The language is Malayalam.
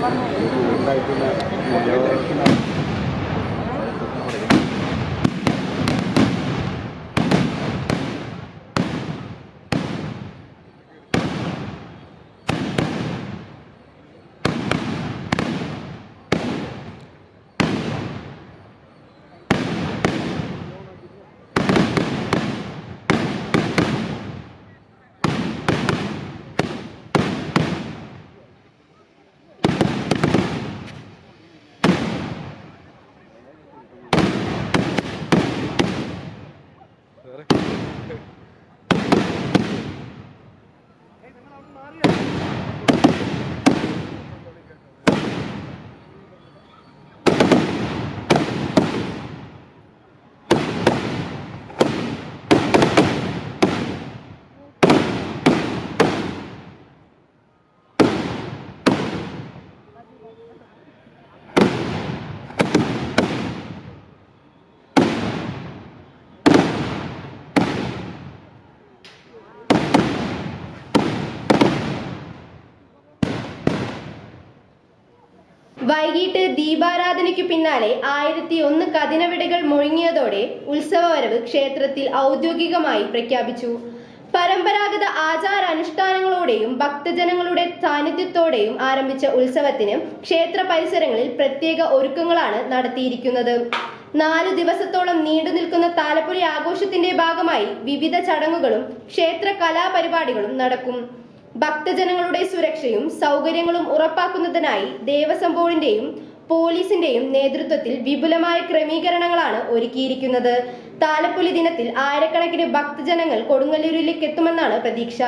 嗯，对对对，对对对。വൈകിട്ട് ദീപാരാധനയ്ക്കു പിന്നാലെ ആയിരത്തി ഒന്ന് കതിനവിടകൾ മുഴങ്ങിയതോടെ ഉത്സവവരവ് ക്ഷേത്രത്തിൽ ഔദ്യോഗികമായി പ്രഖ്യാപിച്ചു. പരമ്പരാഗത ആചാരാനുഷ്ഠാനങ്ങളോടെയും ഭക്തജനങ്ങളുടെ സാന്നിധ്യത്തോടെയും ആരംഭിച്ച ഉത്സവത്തിന് ക്ഷേത്ര പരിസരങ്ങളിൽ പ്രത്യേക ഒരുക്കങ്ങളാണ് നടത്തിയിരിക്കുന്നത്. നാല് ദിവസത്തോളം നീണ്ടു നിൽക്കുന്ന താലപ്പൊലി ആഘോഷത്തിന്റെ ഭാഗമായി വിവിധ ചടങ്ങുകളും ക്ഷേത്ര കലാപരിപാടികളും നടക്കും. ഭക്തജനങ്ങളുടെ സുരക്ഷയും സൗകര്യങ്ങളും ഉറപ്പാക്കുന്നതിനായി ദേവസ്വം ബോർഡിന്റെയും പോലീസിന്റെയും നേതൃത്വത്തിൽ വിപുലമായ ക്രമീകരണങ്ങളാണ് ഒരുക്കിയിരിക്കുന്നത്. താലപ്പൊലി ദിനത്തിൽ ആയിരക്കണക്കിന് ഭക്തജനങ്ങൾ കൊടുങ്ങല്ലൂരിലേക്ക് എത്തുമെന്നാണ് പ്രതീക്ഷ.